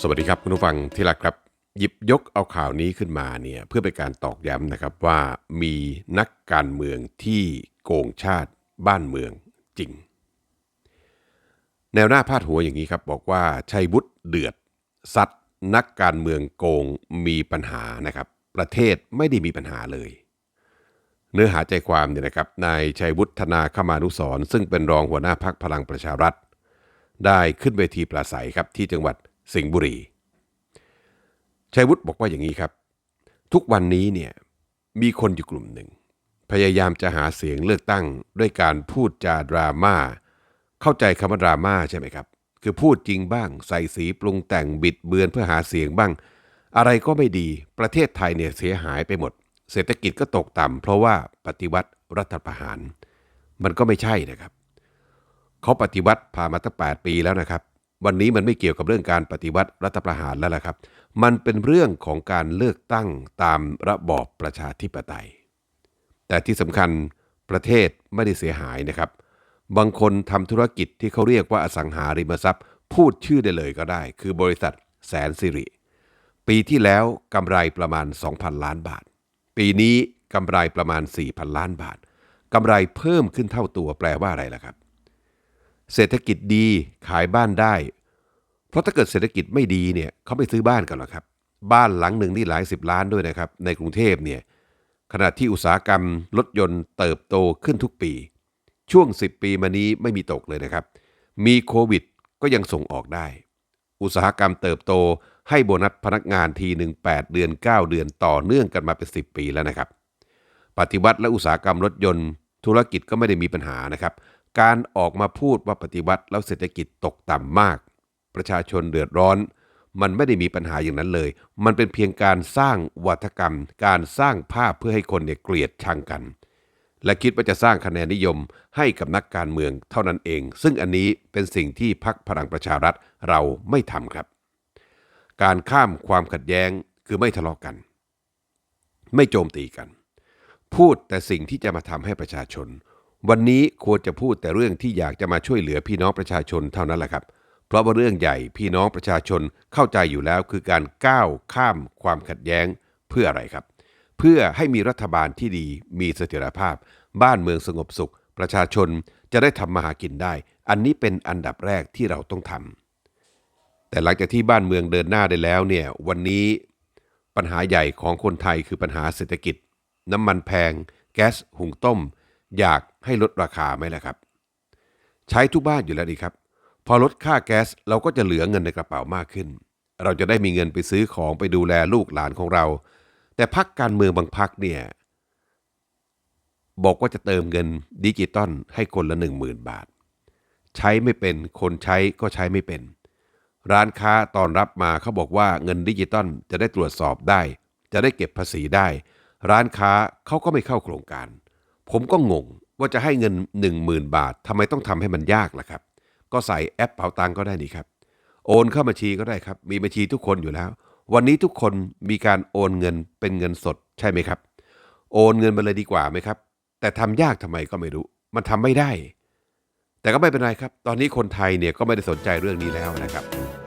สวัสดีครับคุณผู้ฟังที่รักครับ หยิบยกเอาข่าวนี้ขึ้นมาเนี่ยเพื่อเป็นการตอกย้ำนะครับว่ามีนักการเมืองที่โกงชาติบ้านเมืองจริง แนวหน้าพาดหัวอย่างนี้ครับบอกว่าชัยวุฒิเดือดซัดนักการเมืองโกงมีปัญหานะครับ ประเทศไม่ได้มีปัญหาเลย เนื้อหาใจความเนี่ยนะครับนายชัยวุฒิธนาคมานุสรณ์ซึ่งเป็นรองหัวหน้าพักพลังประชารัฐ ได้ขึ้นเวทีปราศัยครับที่จังหวัด สิงห์บุรี ชัยวุฒิบอกว่าอย่างนี้ครับ ทุกวันนี้เนี่ยมีคนอยู่กลุ่มหนึ่ง พยายามจะหาเสียงเลือกตั้งด้วยการพูดจาดราม่า เข้าใจคำว่าดราม่าใช่ไหมครับ คือพูดจริงบ้าง ใส่สีปรุงแต่งบิดเบือนเพื่อหาเสียงบ้าง อะไรก็ไม่ดีประเทศไทยเนี่ยเสียหายไปหมด เศรษฐกิจก็ตกต่ำเพราะว่าปฏิวัติรัฐประหาร มันก็ไม่ใช่นะครับเขาปฏิวัติผ่านมาตั้ง8ปีแล้วนะครับ วันนี้มันไม่เกี่ยวกับเรื่องการปฏิวัติรัฐประหารแล้วล่ะครับ มันเป็นเรื่องของการเลือกตั้งตามระบอบประชาธิปไตย แต่ที่สำคัญประเทศไม่ได้เสียหายนะครับ บางคนทำธุรกิจที่เขาเรียกว่าอสังหาริมทรัพย์ พูดชื่อได้เลยก็ได้ คือบริษัทแสนสิริ ปีที่แล้วกำไรประมาณ 2,000 ล้านบาท ปีนี้กำไรประมาณ 4,000 ล้านบาทกำไรเพิ่มขึ้นเท่าตัวแปลว่าอะไรล่ะครับ เศรษฐกิจดีขายบ้านได้ เพราะถ้าเกิดเศรษฐกิจไม่ดีเนี่ยเขาไม่ซื้อบ้านกันหรอกครับ บ้านหลังหนึ่งนี่หลายสิบล้านด้วยนะครับ ในกรุงเทพเนี่ยขณะที่อุตสาหกรรมรถยนต์เติบโตขึ้นทุกปี ช่วง 10 ปีมานี้ไม่มีตกเลยนะครับ มีโควิดก็ยังส่งออกได้ อุตสาหกรรมเติบโตให้โบนัสพนักงานทีหนึ่ง8เดือน 9 เดือนต่อเนื่องกันมาเป็น 10 ปีแล้วนะครับ ปฏิวัติและอุตสาหกรรมรถยนต์ ธุรกิจก็ไม่ได้มีปัญหานะครับ การออกมาพูดว่าปฏิวัติแล้วเศรษฐกิจตกต่ำมาก ประชาชนเดือดร้อน มันไม่ได้มีปัญหาอย่างนั้นเลย มันเป็นเพียงการสร้างวัฒกรรม การสร้างภาพเพื่อให้คนเนี่ยเกลียดชังกัน และคิดว่าจะสร้างคะแนนนิยมให้กับนักการเมืองเท่านั้นเอง ซึ่งอันนี้เป็นสิ่งที่พักพลังประชารัฐเราไม่ทำครับ การข้ามความขัดแย้งคือไม่ทะเลาะกัน ไม่โจมตีกัน พูดแต่สิ่งที่จะมาทำให้ประชาชน วันนี้ควรจะพูดแต่เรื่องที่อยากจะมาช่วยเหลือพี่น้องประชาชนเท่านั้นแหละครับ เพราะว่าเรื่องใหญ่พี่น้องประชาชนเข้าใจอยู่แล้วคือการก้าวข้ามความขัดแย้งเพื่ออะไรครับ เพื่อให้มีรัฐบาลที่ดีมีเสถียรภาพ บ้านเมืองสงบสุข ประชาชนจะได้ทำมาหากินได้ อันนี้เป็นอันดับแรกที่เราต้องทำแต่หลังจากที่บ้านเมืองเดินหน้าได้แล้วเนี่ยวันนี้ปัญหาใหญ่ของคนไทยคือปัญหาเศรษฐกิจ น้ำมันแพง แก๊สหุงต้ม อยากให้ลดราคาไหมล่ะครับ ใช้ทุกบ้านอยู่แล้วดีครับ พอลดค่าแก๊สเราก็จะเหลือเงินในกระเป๋ามากขึ้น เราจะได้มีเงินไปซื้อของไปดูแลลูกหลานของเรา แต่พักการเมืองบางพักเนี่ยบอกว่าจะเติมเงินดิจิตอลให้คนละหนึ่งหมื่นบาท ใช้ไม่เป็นคนใช้ก็ใช้ไม่เป็น ร้านค้าตอนรับมาเขาบอกว่าเงินดิจิตอลจะได้ตรวจสอบได้ จะได้เก็บภาษีได้ ร้านค้าเขาก็ไม่เข้าโครงการ ผมก็งงว่าจะให้เงิน 10,000 บาททำไมต้องทำให้มันยากล่ะครับ ก็ใส่แอปเป๋าตังก็ได้นี่ครับ โอนเข้าบัญชีก็ได้ครับ มีบัญชีทุกคนอยู่แล้ว วันนี้ทุกคนมีการโอนเงินเป็นเงินสดใช่ไหมครับ โอนเงินมาเลยดีกว่าไหมครับ แต่ทำยากทำไมก็ไม่รู้ มันทำไม่ได้ แต่ก็ไม่เป็นไรครับ ตอนนี้คนไทยเนี่ยก็ไม่ได้สนใจเรื่องนี้แล้วนะครับ